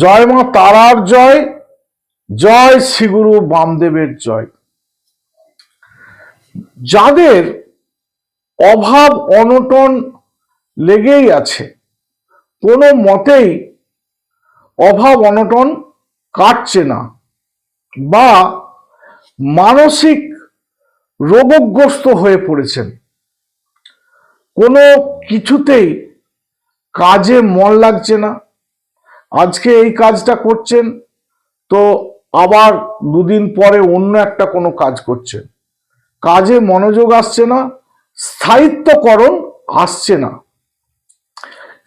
জয় মা তারার জয় জয় শ্রীগুরু বামদেবের জয়। যাদের অভাব অনটন লেগেই আছে, কোনো মতেই অভাব অনটন কাটছে না বা মানসিক রোগগ্রস্ত হয়ে পড়েছেন। কোনো কিছুতেই কাজে মন লাগছে না আজকে এই কাজটা করছেন, তো আবার দুদিন পরে অন্য একটা কোনো কাজ করছেন। কাজে মনোযোগ আসছে না, স্থায়িত্বকরণ আসছে না।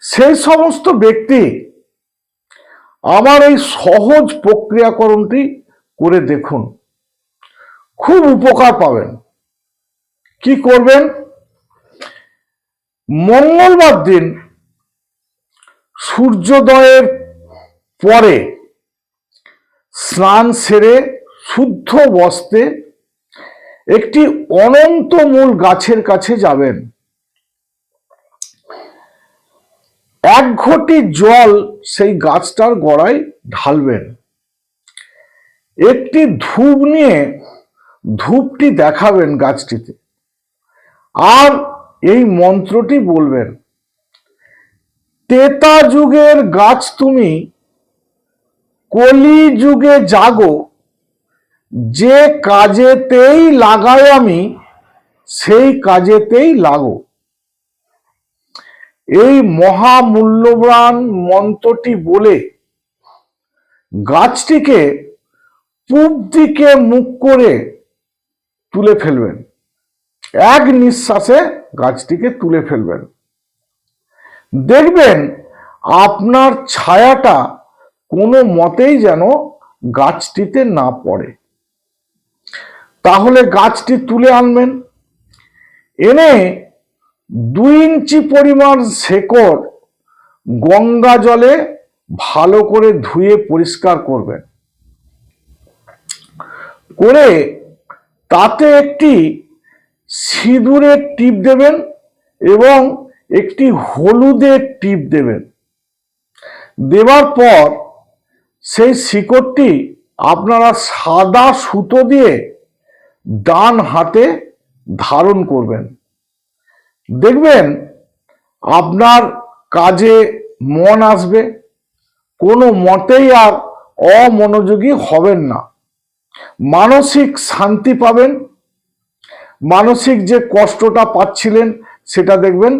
সেই সমস্ত ব্যক্তি আমার এই সহজ প্রক্রিয়াকরণটি করে দেখুন। খুব উপকার পাবেন। কি করবেন? মঙ্গলবার দিন সূর্যোদয়ের পরে স্নান সেরে শুদ্ধ বস্তে একটি অনন্ত মূল গাছের কাছে যাবেন। এক ঘটি জল সেই গাছটার গোড়ায় ঢালবেন। একটি ধূপ নিয়ে ধূপটি দেখাবেন গাছটিতে। আর এই মন্ত্রটি বলবেন তেতা যুগের গাছ তুমি কলি যুগে জাগো, যে কাজেতেই লাগাই আমি, সেই কাজেতেই লাগো। এই মহামূল্যবান মন্ত্রটি বলে গাছটিকে পূব দিকে মুখ করে তুলে ফেলবেন। এক নিঃশ্বাসে গাছটিকে তুলে ফেলবেন। দেখবেন আপনার ছায়াটা কোনো মতেই যেন গাছটিতে না পড়ে। তাহলে গাছটি তুলে আনবেন। এনে দুই ইঞ্চি পরিমাণ শেকড় গঙ্গা জলে ভালো করে ধুয়ে পরিষ্কার করবেন। করে তাতে একটি সিঁদুরের টিপ দেবেন এবং একটি হলুদের টিপ দেবেন। দেওয়ার পর সেই শিকড়টি আপনারা সাদা সুতো দিয়ে ডান হাতে ধারণ করবেন। দেখবেন আপনার কাজে মন আসবে, কোনো মতেই আর অমনোযোগী হবেন না। মানসিক শান্তি পাবেন, মানসিক যে কষ্টটা পাচ্ছিলেন সেটা দেখবেন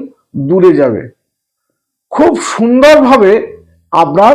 দূরে যাবে। খুব সুন্দরভাবে আপনার